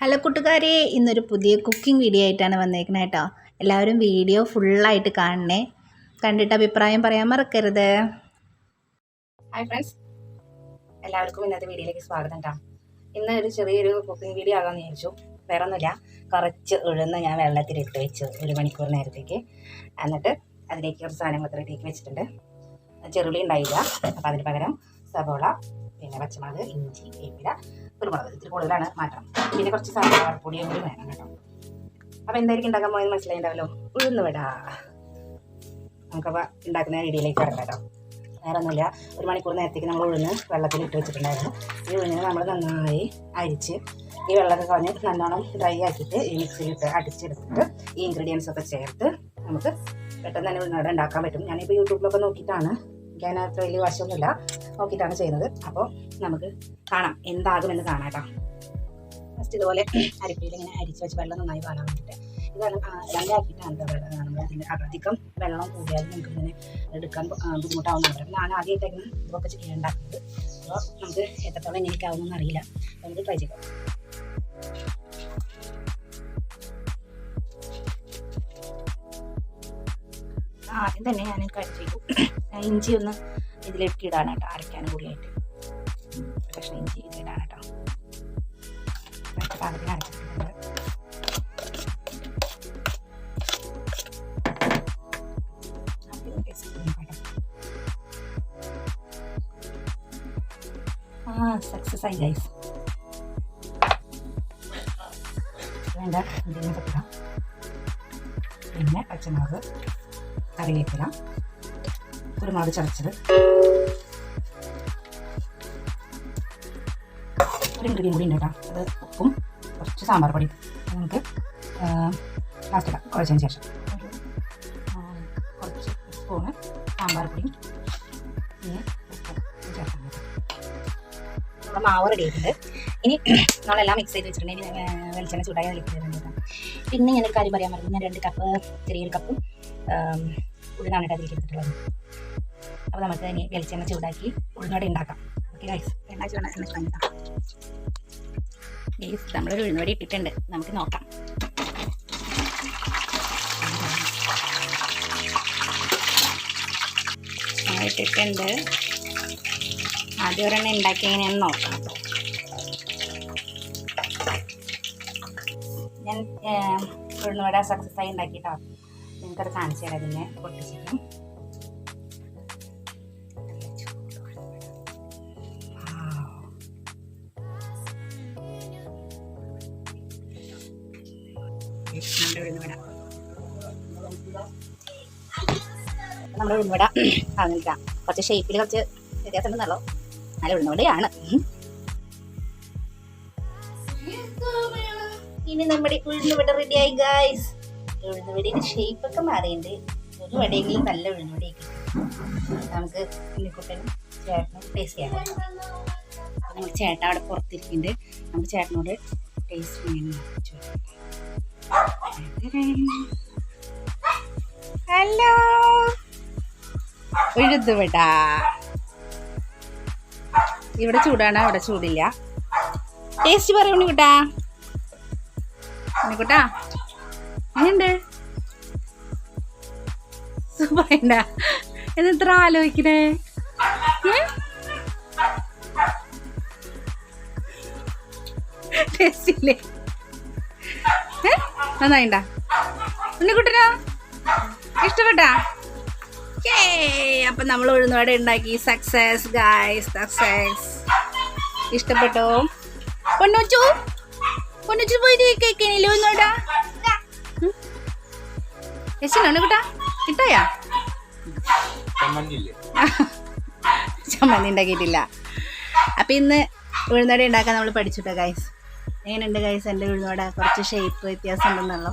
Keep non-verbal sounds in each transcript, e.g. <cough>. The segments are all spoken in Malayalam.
ഹലോ കൂട്ടുകാരെ ഇന്നൊരു പുതിയ കുക്കിംഗ് വീഡിയോ ആയിട്ടാണ് വന്നേക്കുന്നത് കേട്ടോ എല്ലാവരും വീഡിയോ ഫുള്ളായിട്ട് കാണണേ. കണ്ടിട്ട് അഭിപ്രായം പറയാൻ മറക്കരുത്. ഹായ് ഫ്രണ്ട്സ് എല്ലാവർക്കും ഇന്നത്തെ വീഡിയോയിലേക്ക് സ്വാഗതം കേട്ടോ ഇന്ന് ഒരു ചെറിയൊരു കുക്കിംഗ് വീഡിയോ ആകാമെന്ന് വിചാരിച്ചു. വേറെ ഒന്നുമില്ല കുറച്ച് ഉഴുന്ന് ഞാൻ വെള്ളത്തിൽ ഇട്ട് വെച്ചു ഒരു മണിക്കൂർ നേരത്തേക്ക്. എന്നിട്ട് അതിലേക്ക് കുറച്ച് സാധനങ്ങൾ റെഡിയാക്കി വെച്ചിട്ടുണ്ട്. ചെറുളി ഉണ്ടായില്ല. അപ്പോൾ അതിന് പകരം സബോള പിന്നെ പച്ചമുളക് ഇഞ്ചി വേപ്പില കുരുമുളക് ഇത്തിരി കൂടുതലാണ് മാറ്റം പിന്നെ കുറച്ച് സാമ്പാർ പൊടിയും കൂടി വേണം കേട്ടോ. അപ്പോൾ എന്തായിരിക്കും ഉണ്ടാക്കാൻ പോയെന്ന് മനസ്സിലായിണ്ടാവല്ലോ? ഉഴുന്ന് വിടാ. നമുക്കപ്പോൾ ഉണ്ടാക്കുന്ന വീഡിയോയിലേക്ക് കിടക്കാം കേട്ടോ. വേറെ ഒന്നുമില്ല ഒരു മണിക്കൂർ നേരത്തേക്ക് നമ്മൾ ഉഴുന്ന് വെള്ളത്തിൽ ഇട്ട് വെച്ചിട്ടുണ്ടായിരുന്നു. ഈ ഉഴുന്ന് നമ്മൾ നന്നായി അരിച്ച് ഈ വെള്ളമൊക്കെ കളഞ്ഞ് നല്ലോണം ഡ്രൈ ആക്കിയിട്ട് ഈ മിക്സിയിലിട്ട് അടിച്ചെടുത്തിട്ട് ഈ ഇൻഗ്രീഡിയൻസ് ഒക്കെ ചേർത്ത് നമുക്ക് പെട്ടെന്ന് തന്നെ ഉഴുന്നവിടെ ഉണ്ടാക്കാൻ പറ്റും. ഞാനിപ്പോൾ യൂട്യൂബിലൊക്കെ നോക്കിയിട്ടാണ് എനിക്ക് അതിനകത്ത് വലിയ വശമൊന്നുമില്ല. നോക്കിയിട്ടാണ് ചെയ്യുന്നത്. അപ്പോൾ നമുക്ക് കാണാം. എന്താകുമെന്ന് കാണാം കേട്ടോ. ഫസ്റ്റ് ഇതുപോലെ അരിപ്പയിൽ ഇങ്ങനെ അരിച്ച് വെച്ച് വെള്ളം നന്നായി പാടാൻ വേണ്ടിയിട്ട്. ഇതാണ് രണ്ടാക്കിയിട്ടാണ് നമ്മൾ ഇതിന്റെ അധികം വെള്ളം കൂടിയാൽ നമുക്ക് ഇങ്ങനെ എടുക്കാൻ ബുദ്ധിമുട്ടാവുന്നുണ്ട് ഞാൻ ആദ്യമായിട്ടായിരുന്നു ഇതൊക്കെ ചെയ്യാണ്ടാക്കുന്നത്. അപ്പോൾ നമുക്ക് എത്രത്തോളം എങ്ങനെയൊക്കെ ആവുമെന്ന് അറിയില്ല. നമുക്ക് ട്രൈ ചെയ്യാം. ആദ്യം തന്നെ ഞാൻ കട്ട് ചെയ്തു ഇഞ്ചി ഒന്ന് ഇതിലേക്ക് ഇടാണ് കേട്ടോ അരയ്ക്കാനും കൂടിയായിട്ട്. കഷ്ണം ഇഞ്ചി ഇതിലിടാണ് കേട്ടോ സക്സസ് ആയി ഗൈസ് വേണ്ട പിന്നെ പച്ചമുളക്. കറിവേപ്പില കുരുമുളക് ചതച്ചത് ഒരു ഇൻഗ്രീഡിയൻ കൂടി ഉണ്ട് കേട്ടോ അത് ഉപ്പും കുറച്ച് സാമ്പാർ പൊടി നമുക്ക് ലാസ്റ്റ് ഇടാം. കുഴച്ചതിന് ശേഷം. കുറച്ച് സ്പൂണ് സാമ്പാർ പൊടി നമ്മുടെ മാവ് റെഡി ആയിട്ടുണ്ട്. ഇനി നമ്മളെല്ലാം മിക്സ് ചെയ്ത് വെച്ചിട്ടുണ്ട്. ഇനി വെളിച്ചെണ്ണ ചൂടായി അതിലേക്ക്. പിന്നെ ഞാനൊരു കാര്യം പറയാൻ പറഞ്ഞു ഞാൻ രണ്ട് കപ്പ് ചെറിയൊരു കപ്പും ഉഴുന്നാണ് കേട്ടോ അതിലേക്ക് എടുത്തിട്ടുള്ളത് അപ്പോൾ നമുക്ക് ഇനി വെളിച്ചെണ്ണ ചൂടാക്കി ഉഴുന്നോടെ ഉണ്ടാക്കാം. ഓക്കെ നമ്മളൊരു ഉഴുന്നോടെ ഇട്ടിട്ടുണ്ട്. നമുക്ക് നോക്കാം. ഇട്ടിട്ടുണ്ട്. ആദ്യം ഒരെണ്ണം ഉണ്ടാക്കി എങ്ങനെയാണെന്ന് നോക്കാം ഞാൻ ഉഴുന്നുവട സക്സസ് ആയി ഉണ്ടാക്കിട്ടോ. നിങ്ങൾക്കത് കാണിച്ചു തരാം ഇതിനെ പൊട്ടിച്ചിട്ടും നമ്മുടെ ഉഴുന്നുവട ഉഴുന്നുവട ആകുന്നില്ല കുറച്ച് ഷേപ്പിൽ കുറച്ച് വ്യത്യാസമുണ്ടല്ലോ. നല്ല ഉഴുന്നുവടയാണ് ഉം. ഇനി നമ്മുടെ ഉഴുന്നുവട റെഡിയായി ഗായ്സ് ഉഴുന്നുവടയുടെ ഷേപ്പ് ഒക്കെ മാറിയിട്ടുണ്ട്. ഒരു വടയെങ്കിലും നല്ല ഉഴുന്നുവടിയൊക്കെ നമുക്ക് ഉണ്ണിക്കുട്ടനും ചേട്ടനും ടേസ്റ്റ് ചെയ്യാം. നമുക്ക് ചേട്ടൻ അവിടെ പുറത്തിരിക്കുന്നുണ്ട്. നമുക്ക് ചേട്ടനോട് ടേസ്റ്റ് ചെയ്യാൻ ഹലോ. ഉഴുതുവിടാ ഇവിടെ ചൂടാണ് അവിടെ ചൂടില്ല. ടേസ്റ്റ് പറയൂ ഉണ്ണിക്കുട്ടാ. ഉണ്ണിക്കുട്ടാ എങ്ങനെയുണ്ട് പറയണ്ട. എന്നിത്ര ആലോചിക്കണേ? ടേസ്റ്റ് ഇല്ലേ ഏ? നന്നായിണ്ടാ ഇഷ്ടപ്പെട്ടാ? നമ്മൾ ഉഴുന്നുവട ഉണ്ടാക്കി. സക്സസ് ഗായ്സ് സക്സസ് ഇഷ്ടപ്പെട്ടോ? പൊന്നോച്ചു? പൊന്നോച്ചു പോയി കേൾക്കണില്ലോ ഉഴുന്നുവട കേട്ടാ? കിട്ടായാ? <laughs> ചമ്മന്തി ഉണ്ടാക്കിയിട്ടില്ല. അപ്പം ഇന്ന് ഉഴുന്നട ഉണ്ടാക്കാൻ നമ്മൾ പഠിച്ചിട്ടോ ഗൈസ് എങ്ങനെയുണ്ട് ഗൈസ് എന്റെ ഉഴുന്നട കുറച്ച് ഷേപ്പ് വ്യത്യാസം ഉണ്ടെന്നുള്ളൂ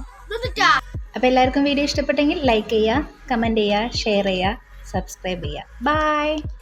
അപ്പോൾ എല്ലാവർക്കും വീഡിയോ ഇഷ്ടപ്പെട്ടെങ്കിൽ ലൈക്ക് ചെയ്യുക കമന്റ് ചെയ്യുക ഷെയർ ചെയ്യുക സബ്സ്ക്രൈബ് ചെയ്യുക. ബൈ